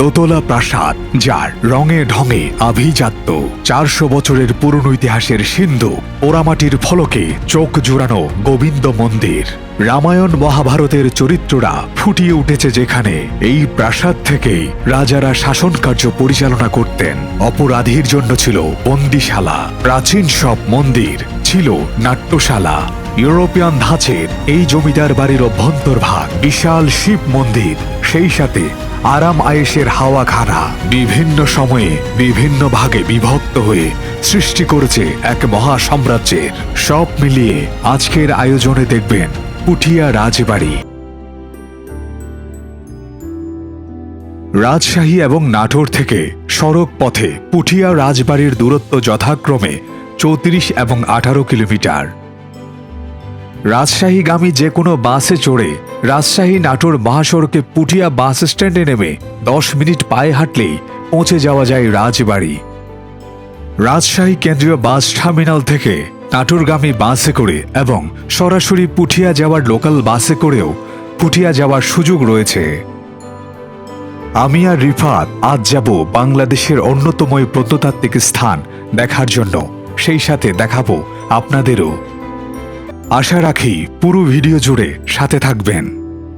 দোতলা প্রাসাদ, যার রঙে ঢঙে আভিজাত্য। চারশো বছরের পুরনো ইতিহাসের সিন্ধু, পোড়ামাটির ফলকে চোখ জোড়ানো গোবিন্দ মন্দির। রামায়ণ মহাভারতের চরিত্ররা ফুটিয়ে উঠেছে যেখানে এই প্রাসাদ থেকেই রাজারা শাসন কার্য পরিচালনা করতেন। অপরাধীর জন্য ছিল বন্দিশালা। প্রাচীন সব মন্দির ছিল নাট্যশালা। ইউরোপিয়ান ধাঁচের এই জমিদার বাড়ির অভ্যন্তরভাগ বিশাল শিব মন্দির, সেই সাথে আরাম আয়েসের হাওয়া হাওয়াখানা বিভিন্ন সময়ে, বিভিন্ন ভাগে বিভক্ত হয়ে সৃষ্টি করেছে এক মহা সাম্রাজ্যের সব মিলিয়ে আজকের আয়োজনে দেখবেন পুঠিয়া রাজবাড়ি। রাজশাহী এবং নাটোর থেকে সড়ক পথে পুঠিয়া রাজবাড়ির দূরত্ব যথাক্রমে চৌত্রিশ এবং আঠারো কিলোমিটার। রাজশাহীগামী যে কোনো বাসে চড়ে রাজশাহী নাটোর মহাসড়কে পুটিয়া বাস স্ট্যান্ডে নেমে দশ মিনিট পায়ে হাঁটলেই পৌঁছে যাওয়া যায় রাজবাড়ি। রাজশাহী কেন্দ্রীয় বাস টার্মিনাল থেকে নাটোরগামী বাসে করে এবং সরাসরি পুঠিয়া যাওয়ার লোকাল বাসে করেও পুঠিয়া যাওয়ার সুযোগ রয়েছে। আমি আর রিফাত আজ যাব বাংলাদেশের অন্যতম প্রত্নতাত্ত্বিক স্থান দেখার জন্য। সেই সাথে দেখাবো আপনাদেরও আশা রাখি পুরো ভিডিও জুড়ে সাথে থাকবেন।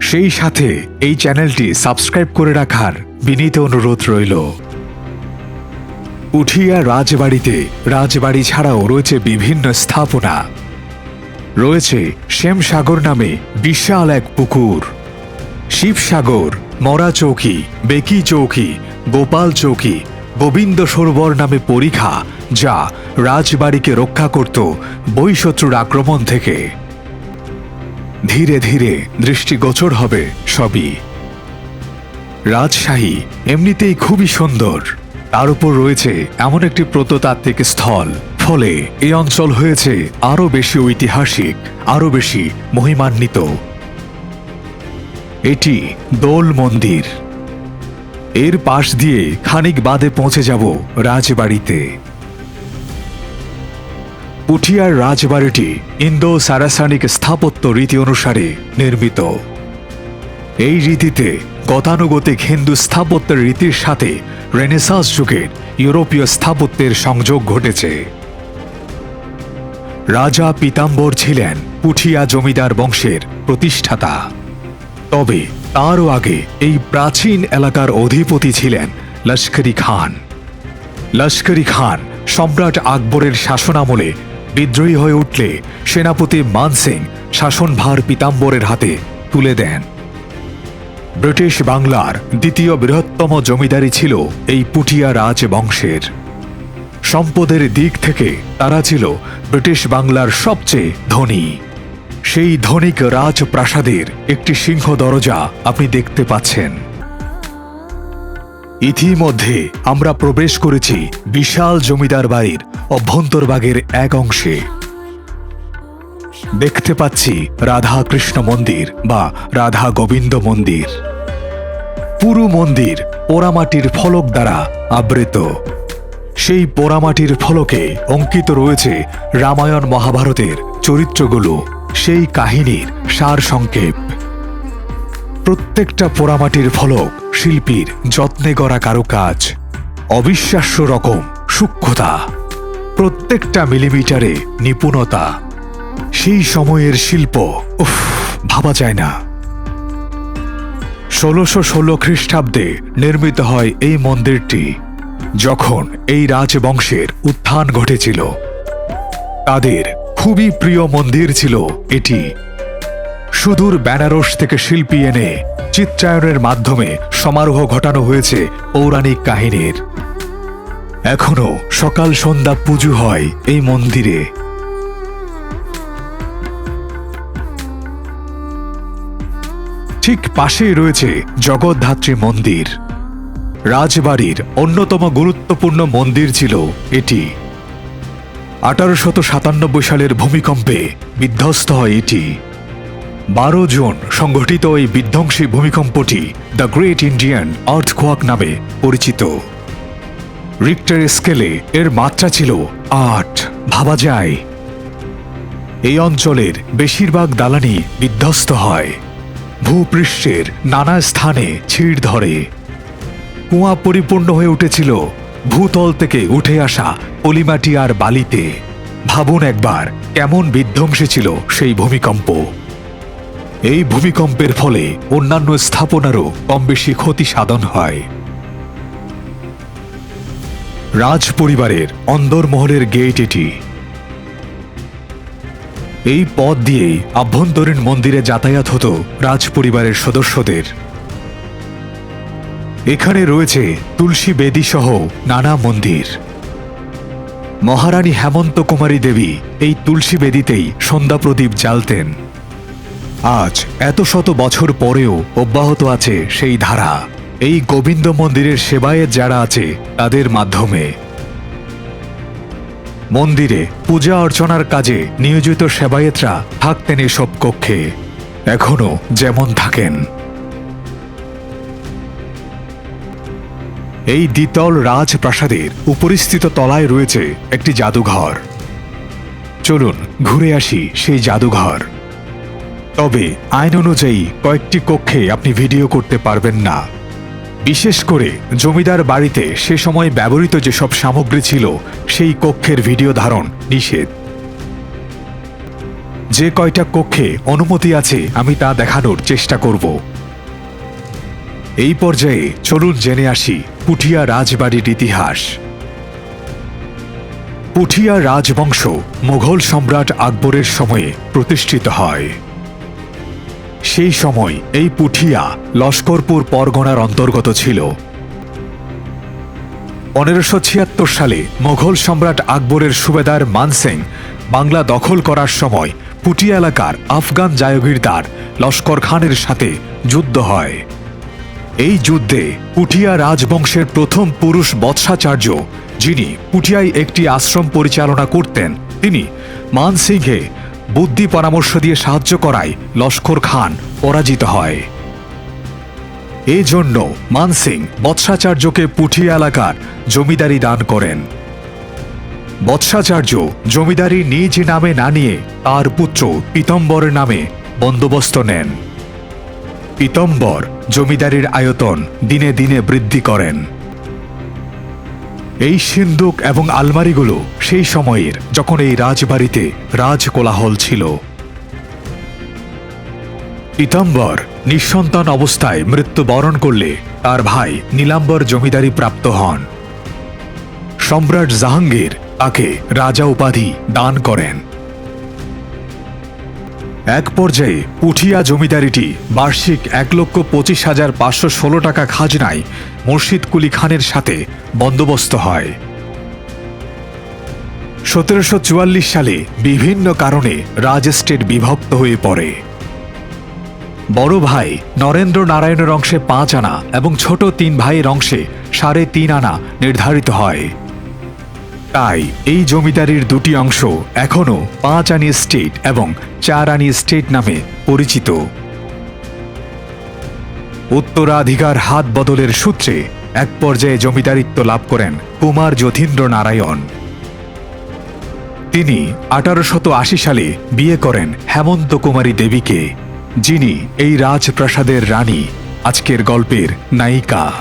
সেই সাথে এই চ্যানেলটি সাবস্ক্রাইব করে রাখার বিনীত অনুরোধ রইল। উঠিয়া রাজবাড়িতে, রাজবাড়ি ছাড়াও রয়েছে বিভিন্ন স্থাপনা। রয়েছে শ্যামসাগর নামে বিশাল এক পুকুর। শিবসাগর, মরা চৌকি, বেকি চৌকি, গোপাল চৌকি গোবিন্দ সরোবর নামে পরিখা যা রাজবাড়িকে রক্ষা করত বৈশত্রুর আক্রমণ থেকে। ধীরে ধীরে দৃষ্টিগোচর হবে সবই। রাজশাহী এমনিতেই খুবই সুন্দর। তার উপর রয়েছে এমন একটি প্রত্নতাত্ত্বিক স্থল। ফলে এই অঞ্চল হয়েছে আরও বেশি ঐতিহাসিক, আরও বেশি মহিমান্বিত। এটি দোল মন্দির এর পাশ দিয়ে খানিক বাদে পৌঁছে যাব রাজবাড়িতে। পুঠিয়ার রাজবাড়িটি ইন্দো সারাসানিক স্থাপত্য রীতি অনুসারে নির্মিত। এই রীতিতে গতানুগতিক হিন্দু স্থাপত্যের রীতির সাথে রেনেসাঁস যুগের ইউরোপীয় স্থাপত্যের সংযোগ ঘটেছে। রাজা পিতাম্বর ছিলেন পুঠিয়া জমিদার বংশের প্রতিষ্ঠাতা। তবে তারও আগে এই প্রাচীন এলাকার অধিপতি ছিলেন লস্করি খান। লস্করি খান সম্রাট আকবরের শাসনামলে বিদ্রোহী হয়ে উঠলে সেনাপতি মান সিং শাসনভার পিতাম্বরের হাতে তুলে দেন। ব্রিটিশ বাংলার দ্বিতীয় বৃহত্তম জমিদারি ছিল এই পুটিয়া রাজবংশের। সম্পদের দিক থেকে তারা ছিল ব্রিটিশ বাংলার সবচেয়ে ধনী। সেই ধনিক রাজপ্রাসাদের একটি সিংহ দরজা আপনি দেখতে পাচ্ছেন। ইতিমধ্যে আমরা প্রবেশ করেছি বিশাল জমিদার বাড়ির অভ্যন্তরভাগের এক অংশে। দেখতে পাচ্ছি রাধা কৃষ্ণ মন্দির বা রাধা গোবিন্দ মন্দির। পুরো মন্দির পোড়ামাটির ফলক দ্বারা আবৃত। সেই পোড়ামাটির ফলকে অঙ্কিত রয়েছে রামায়ণ মহাভারতের চরিত্রগুলো। সেই কাহিনীর সার সংক্ষেপ। প্রত্যেকটা পোড়ামাটির ফলক শিল্পীর যত্নে গড়া কারুকাজ, অবিশ্বাস্য রকম সূক্ষ্মতা, প্রত্যেকটা মিলিমিটারে নিপুণতা। সেই সময়ের শিল্প, উফ, ভাবা যায় না। ষোলোশো ষোলো খ্রিস্টাব্দে নির্মিত হয় এই মন্দিরটি, যখন এই রাজবংশের উত্থান ঘটেছিল। তাদের খুবই প্রিয় মন্দির ছিল এটি। সুদূর বেনারস থেকে শিল্পী এনে চিত্রায়নের মাধ্যমে সমারোহ ঘটানো হয়েছে পৌরাণিক কাহিনীর। এখনও সকাল সন্ধ্যা পুজো হয় এই মন্দিরে। ঠিক পাশেই রয়েছে জগদ্ধাত্রী মন্দির। রাজবাড়ির অন্যতম গুরুত্বপূর্ণ মন্দির ছিল এটি। আঠারোশত সাতানব্বই সালের ভূমিকম্পে বিধ্বস্ত হয় এটি বারো জুন সংঘটিত এই বিধ্বংসী ভূমিকম্পটি দ্য গ্রেট ইন্ডিয়ান আর্থকোয়াক নামে পরিচিত। রিক্টার স্কেলে এর মাত্রা ছিল আট। ভাবা যায়। এই অঞ্চলের বেশিরভাগ দালানি বিধ্বস্ত হয়। ভূপৃষ্ঠের নানা স্থানে ছিঁড় ধরে। কুয়া পরিপূর্ণ হয়ে উঠেছিল। ভূতল থেকে উঠে আসা পলিমাটি আর বালিতে। ভাবুন একবার, কেমন বিধ্বংসী ছিল সেই ভূমিকম্প। এই ভূমিকম্পের ফলে অন্যান্য স্থাপনারও কম বেশি ক্ষতি সাধন হয়। রাজ পরিবারের অন্দরমহলের গেট এটি। এই পথ দিয়েই আভ্যন্তরীণ মন্দিরে যাতায়াত হতো রাজ পরিবারের সদস্যদের। এখানে রয়েছে তুলসী বেদী সহ নানা মন্দির। মহারানী হেমন্ত কুমারী দেবী এই তুলসী বেদিতেই সন্ধ্যা প্রদীপ জ্বালতেন। আজ এত শত বছর পরেও অব্যাহত আছে সেই ধারা। এই গোবিন্দ মন্দিরের সেবায়েত যারা আছে, তাদের মাধ্যমে। মন্দিরে পূজা অর্চনার কাজে নিয়োজিত সেবায়েতরা থাকতেন এসব কক্ষে। এখনও যেমন থাকেন। এই দ্বিতল রাজপ্রাসাদের উপরিস্থিত তলায় রয়েছে একটি জাদুঘর। চলুন ঘুরে আসি সেই জাদুঘর। তবে আইন অনুযায়ী কয়েকটি কক্ষে আপনি ভিডিও করতে পারবেন না। বিশেষ করে জমিদার বাড়িতে সে সময় ব্যবহৃত যেসব সামগ্রী ছিল, সেই কক্ষের ভিডিও ধারণ নিষেধ। যে কয়টা কক্ষে অনুমতি আছে আমি তা দেখানোর চেষ্টা করব। এই পর্যায়ে চলুন জেনে আসি পুঠিয়া রাজবাড়ির ইতিহাস। পুঠিয়া রাজবংশ মুঘল সম্রাট আকবরের সময়ে প্রতিষ্ঠিত হয়। সেই সময় এই পুঠিয়া লস্করপুর পরগনার অন্তর্গত ছিল। পনেরোশো ছিয়াত্তর সালে মোঘল সম্রাট আকবরের সুবেদার মানসিং বাংলা দখল করার সময় পুটিয়া এলাকার আফগান জায়গিরদার লস্কর খানের সাথে যুদ্ধ হয়। এই যুদ্ধে পুঠিয়া রাজবংশের প্রথম পুরুষ বৎসাচার্য, যিনি পুঠিয়ায় একটি আশ্রম পরিচালনা করতেন, তিনি মানসিংহে বুদ্ধি পরামর্শ দিয়ে সাহায্য করায় লস্কর খান পরাজিত হয়। এই জন্য মানসিং বৎসাচার্যকে পুঠিয়া এলাকার জমিদারি দান করেন। বৎসাচার্য জমিদারি নিজ নামে না নিয়ে তার পুত্র পীতম্বরের নামে বন্দোবস্ত নেন। পীতম্বর জমিদারির আয়তন দিনে দিনে বৃদ্ধি করেন। এই সিন্দুক এবং আলমারিগুলো সেই সময়ের যখন এই রাজবাড়িতে রাজ কোলাহল ছিল। পীতাম্বর নিঃসন্তান অবস্থায় মৃত্যুবরণ করলে তার ভাই নীলাম্বর জমিদারি প্রাপ্ত হন। সম্রাট জাহাঙ্গীর তাকে রাজা উপাধি দান করেন। এক পর্যায়ে পুঠিয়া জমিদারিটি বার্ষিক এক লক্ষ পঁচিশ হাজার পাঁচশো ষোলো টাকা খাজনায় মুর্শিদ কুলি খানের সাথে বন্দোবস্ত হয়। সতেরোশো চুয়াল্লিশ সালে বিভিন্ন কারণে রাজ এস্টেট বিভক্ত হয়ে পড়ে। বড় ভাই নরেন্দ্র নারায়ণের অংশে পাঁচ আনা এবং ছোট তিন ভাইয়ের অংশে সাড়ে তিন আনা নির্ধারিত হয়। তাই এই জমিদারির দুটি অংশ এখনও পাঁচ আনি স্টেট এবং চার আনি স্টেট নামে পরিচিত। উত্তরাধিকার হাত বদলের সূত্রে এক পর্যায়ে জমিদারিত্ব লাভ করেন কুমার যতীন্দ্র নারায়ণ তিনি আঠারোশত আশি সালে বিয়ে করেন হেমন্ত কুমারী দেবীকে, যিনি এই রাজপ্রাসাদের রানী, আজকের গল্পের নায়িকা।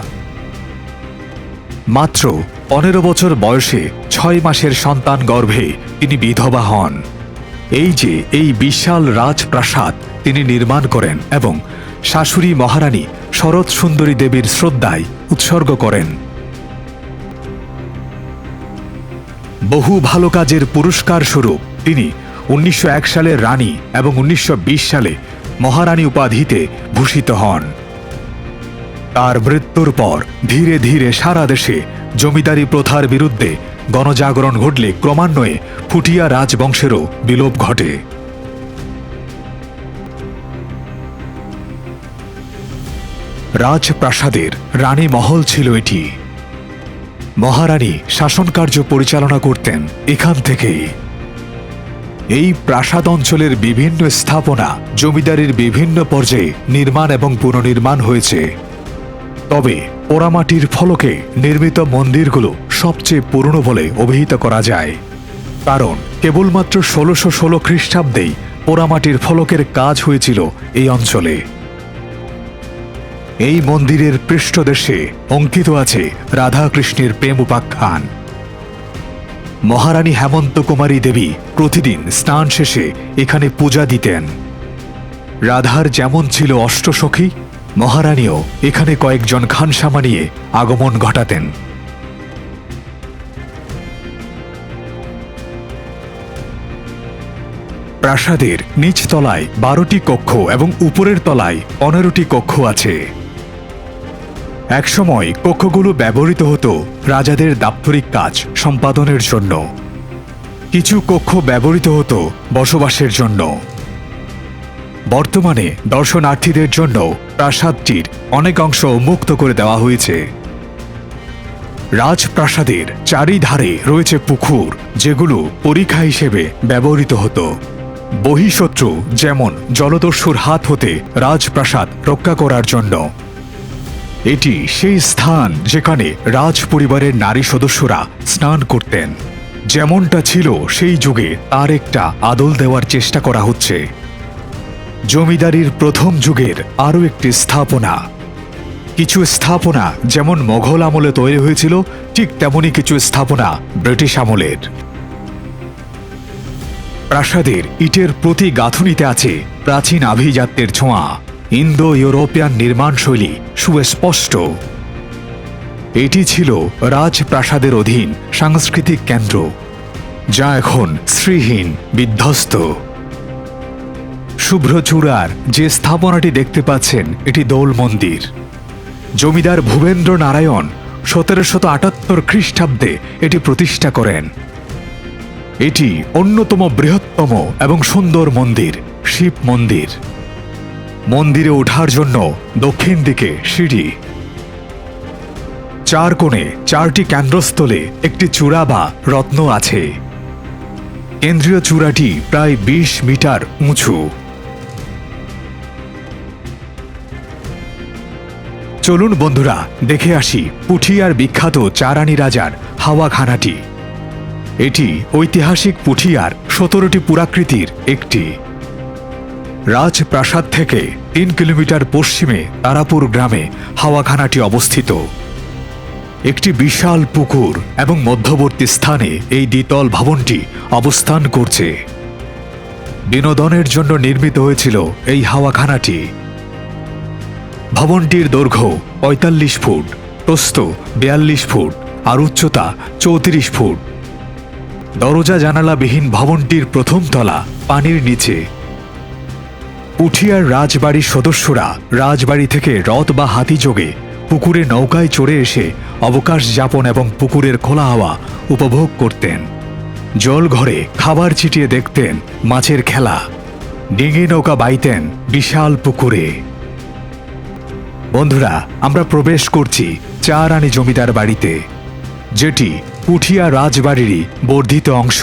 মাত্র পনেরো বছর বয়সে ছয় মাসের সন্তান গর্ভে তিনি বিধবা হন। এই যে এই বিশাল রাজপ্রাসাদ তিনি নির্মাণ করেন এবং শাশুড়ি মহারানী শরৎ সুন্দরী দেবীর শ্রদ্ধায় উৎসর্গ করেন। বহু ভালো কাজের পুরস্কার স্বরূপ তিনি উনিশশো সালে রানী এবং উনিশশো বিশ সালে মহারানী উপাধিতে ভূষিত হন। তার মৃত্যুর পর ধীরে ধীরে সারা দেশে জমিদারি প্রথার বিরুদ্ধে গণজাগরণ ঘটলে ক্রমান্বয়ে ফুটিয়া রাজবংশেরও বিলোপ ঘটে। রাজপ্রাসাদের রানী মহল ছিল এটি। মহারানী শাসনকার্য পরিচালনা করতেন এখান থেকেই। এই প্রাসাদ অঞ্চলের বিভিন্ন স্থাপনা জমিদারির বিভিন্ন পর্যায়ে নির্মাণ এবং পুনর্নির্মাণ হয়েছে। তবে পোড়ামাটির ফলকে নির্মিত মন্দিরগুলো সবচেয়ে পুরনো বলে অভিহিত করা যায়। কারণ কেবলমাত্র ষোলোশো ষোলো খ্রিস্টাব্দেই পোড়ামাটির ফলকের কাজ হয়েছিল এই অঞ্চলে। এই মন্দিরের পৃষ্ঠদেশে অঙ্কিত আছে রাধাকৃষ্ণের প্রেম উপাখ্যান। মহারানী হেমন্ত কুমারী দেবী প্রতিদিন স্নান শেষে এখানে পূজা দিতেন। রাধার যেমন ছিল অষ্টসখী মহারানীও এখানে কয়েকজন খানসামা নিয়ে আগমন ঘটাতেন। প্রাসাদের নিচ তলায় বারোটি কক্ষ এবং উপরের তলায় পনেরোটি কক্ষ আছে। একসময় কক্ষগুলো ব্যবহৃত হতো রাজাদের দাপ্তরিক কাজ সম্পাদনের জন্য। কিছু কক্ষ ব্যবহৃত হতো বসবাসের জন্য। বর্তমানে দর্শনার্থীদের জন্য প্রাসাদটির অনেক অংশ মুক্ত করে দেওয়া হয়েছে। রাজপ্রাসাদের চারিধারে রয়েছে পুকুর, যেগুলো পরীক্ষা হিসেবে ব্যবহৃত হতো। বহিঃশত্রু যেমন জলদস্যুর হাত হতে রাজপ্রাসাদ রক্ষা করার জন্য। এটি সেই স্থান যেখানে রাজ পরিবারের নারী সদস্যরা স্নান করতেন। যেমনটা ছিল সেই যুগে, তার একটা আদল দেওয়ার চেষ্টা করা হচ্ছে। জমিদারির প্রথম যুগের আরও একটি স্থাপনা। কিছু স্থাপনা যেমন মোঘল আমলে তৈরি হয়েছিল, ঠিক তেমনই কিছু স্থাপনা ব্রিটিশ আমলের। প্রাসাদের ইটের প্রতি গাঁথুনিতে আছে প্রাচীন আভিজাত্যের ছোঁয়া। ইন্দো ইউরোপিয়ান নির্মাণ শৈলী সুস্পষ্ট। এটি ছিল রাজপ্রাসাদের অধীন সাংস্কৃতিক কেন্দ্র, যা এখন শ্রীহীন বিধ্বস্ত। শুভ্র চূড়ার যে স্থাপনাটি দেখতে পাচ্ছেন, এটি দোল মন্দির। জমিদার ভূবেন্দ্র নারায়ণ সতেরোশত আটাত্তর খ্রিস্টাব্দে এটি প্রতিষ্ঠা করেন। এটি অন্যতম বৃহত্তম এবং সুন্দর মন্দির, শিব মন্দির। মন্দিরে ওঠার জন্য দক্ষিণ দিকে সিঁড়ি। চার কোণে চারটি কেন্দ্রস্থলে একটি চূড়া বা রত্ন আছে। কেন্দ্রীয় চূড়াটি প্রায় বিশ মিটার উঁচু। চলুন বন্ধুরা, দেখে আসি পুঠিয়ার বিখ্যাত চারানি রাজার হাওয়াখানাটি এটি ঐতিহাসিক পুঠিয়ার সতেরোটি পুরাকৃতির একটি। রাজপ্রাসাদ থেকে তিন কিলোমিটার পশ্চিমে তারাপুর গ্রামে হাওয়াখানাটি অবস্থিত। একটি বিশাল পুকুর এবং মধ্যবর্তী স্থানে এই দ্বিতল ভবনটি অবস্থান করছে। বিনোদনের জন্য নির্মিত হয়েছিল এই হাওয়াখানাটি ভবনটির দৈর্ঘ্য পঁয়তাল্লিশ ফুট, প্রস্থ বিয়াল্লিশ ফুট আর উচ্চতা চৌত্রিশ ফুট। দরজা জানালাবিহীন ভবনটির প্রথম তলা পানির নিচে। উঠিয়ার রাজবাড়ির সদস্যরা রাজবাড়ি থেকে রথ বা হাতি যোগে পুকুরে নৌকায় চড়ে এসে অবকাশ যাপন এবং পুকুরের খোলা হাওয়া উপভোগ করতেন। জল ঘরে খাবার ছিটিয়ে দেখতেন মাছের খেলা। ডিঙি নৌকা বাইতেন বিশাল পুকুরে। বন্ধুরা, আমরা প্রবেশ করছি চা রানী জমিদার বাড়িতে, যেটি পুঠিয়া রাজবাড়িরই বর্ধিত অংশ।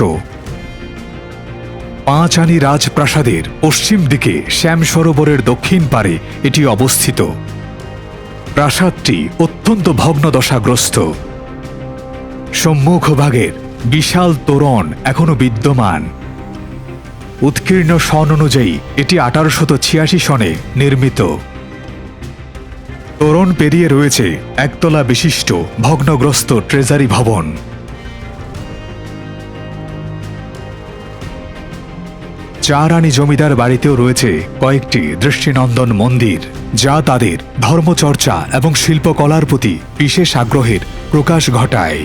পাঁচ আনি রাজপ্রাসাদের পশ্চিম দিকে শ্যাম সরোবরের দক্ষিণ পারে এটি অবস্থিত। প্রাসাদটি অত্যন্ত ভগ্নদশাগ্রস্ত। সম্মুখভাগের বিশাল তোরণ এখনও বিদ্যমান। উৎকীর্ণ সন অনুযায়ী এটি আঠারোশত ছিয়াশি সনে নির্মিত। তোরণ পেরিয়ে রয়েছে একতলা বিশিষ্ট ভগ্নগ্রস্ত ট্রেজারি ভবন। চারানি জমিদার বাড়িতেও রয়েছে কয়েকটি দৃষ্টিনন্দন মন্দির, যা তাদের ধর্মচর্চা এবং শিল্পকলার প্রতি বিশেষ আগ্রহের প্রকাশ ঘটায়।